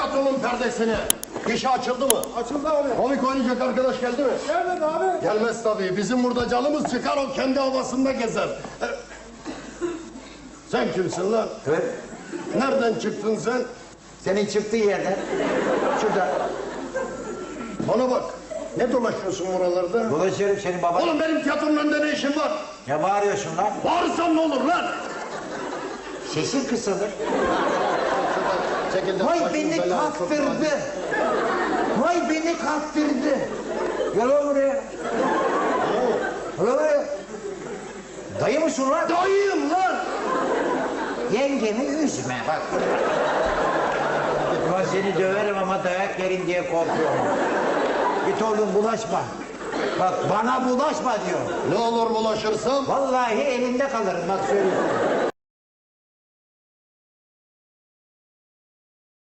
tiyatronun perdesini. İşi açıldı mı? Açıldı abi. Komik oynayacak arkadaş geldi mi? Gelmedi abi. Gelmez tabii. Bizim burada canımız çıkar o kendi havasında gezer. E, Sen kimsin lan? Evet. Nereden çıktın sen? Senin çıktığı yerden. Şurada. Bana bak. Ne dolaşıyorsun buralarda? Dolaşıyorum senin baban. Oğlum benim tiyatronun önünde ne işin var? Ne bağırıyorsun lan? Bağırsam ne olur lan? Sesin kısılır. Vay beni kaptırdı. Vay beni kaptırdı. Gel lan buraya. Gel lan buraya. Dayı mısın lan? Dayıyım lan. Yengemi üzme bak. Ulan seni döverim ama dayak yerin diye korkuyorum. Git oğlum bulaşma. Bak bana bulaşma diyor. Ne olur bulaşırsam? Vallahi elinde kalırım bak söylüyorum.